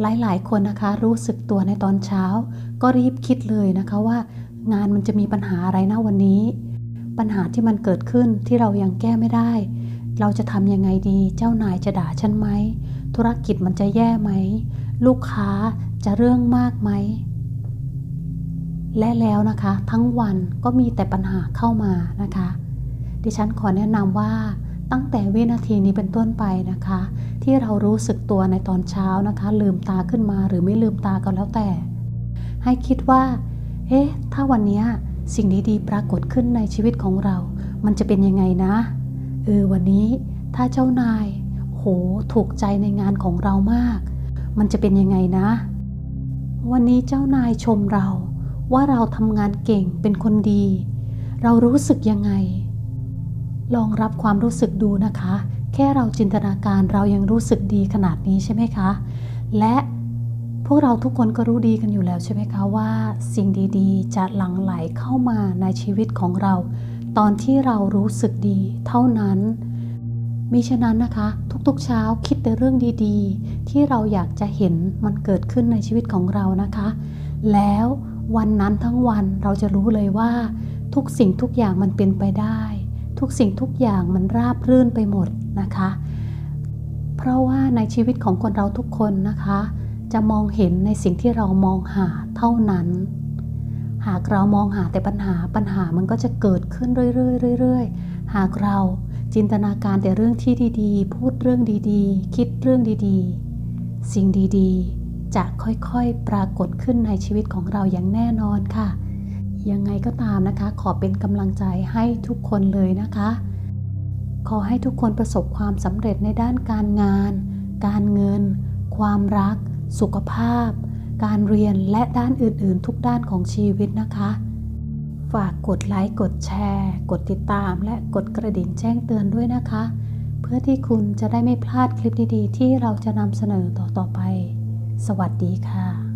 หลายๆ คนนะคะรู้สึกตัวในตอนเช้า ก็รีบคิดเลยนะคะว่า งานมันจะมีปัญหาอะไรนะวันนี้ ปัญหาที่มันเกิดขึ้นที่เรายังแก้ไม่ได้ เราจะทำยังไงดีเจ้านายจะด่าฉันไหมธุรกิจมันจะแย่ไหม ลูกค้าจะเรื่องมากไหม และแล้วนะคะ ทั้งวันก็มีแต่ปัญหาเข้ามานะคะ ดิฉันขอแนะนำว่า ตั้งแต่วินาทีนี้เป็นต้นไปนะคะ ที่เรารู้สึกตัวในตอนเช้านะคะ ลืมตาขึ้นมาหรือไม่ลืมตาก็แล้วแต่ ให้คิดว่า เอ๊ะ ถ้าวันนี้สิ่งดีๆปรากฏขึ้นในชีวิตของเรา มันจะเป็นยังไงนะ เออ วันนี้ถ้าเจ้านาย โห ถูกใจในงานของเรามาก มันจะเป็นยังไงนะ วันนี้เจ้านายชมเรา ว่าเราทำงานเก่งเป็นคนดี เรารู้สึกยังไง ลองรับความรู้สึกดูนะคะ แค่เราจินตนาการเรายังรู้สึกดีขนาดนี้ใช่ไหมคะ และพวกเราทุกคนก็รู้ดีกันอยู่แล้วใช่ไหมคะว่า สิ่งดีๆ จะหลั่งไหลเข้ามาในชีวิตของเรา ตอนที่เรารู้สึกดีเท่านั้นมิฉะนั้นนะคะ ทุกๆเช้าคิดแต่เรื่องดีๆ ที่เราอยากจะเห็นมันเกิดขึ้นในชีวิตของเรานะคะ แล้ววันนั้นทั้งวันเราจะรู้เลยว่า ทุกสิ่งทุกอย่างมันเป็นไปได้ ทุกสิ่งทุกอย่างมันราบรื่นไปหมดนะคะ เพราะว่าในชีวิตของคนเราทุกคนนะคะ จะมองเห็นในสิ่งที่เรามองหาเท่านั้น หากเรามองหาแต่ปัญหาปัญหามันก็จะเกิดขึ้นเรื่อยๆเรื่อยๆหากเราจินตนาการแต่เรื่องที่ดีๆ พูดเรื่องดีๆ คิดเรื่องดีๆ สิ่งดีๆ จะค่อยๆ ปรากฏขึ้นในชีวิตของเราอย่างแน่นอนค่ะ ยังไงก็ตามนะคะ ขอเป็นกำลังใจให้ทุกคนเลยนะคะ ขอให้ทุกคนประสบความสำเร็จในด้านการงาน การเงิน ความรัก สุขภาพ การเรียนและด้านอื่นๆ ทุกด้านของชีวิตนะคะ ฝากกดไลค์กดแชร์ กดติดตาม และกดกระดิ่งแจ้งเตือนด้วยนะคะ เพื่อที่คุณจะได้ไม่พลาดคลิปดีๆ ที่เราจะนำเสนอต่อๆไป สวัสดีค่ะ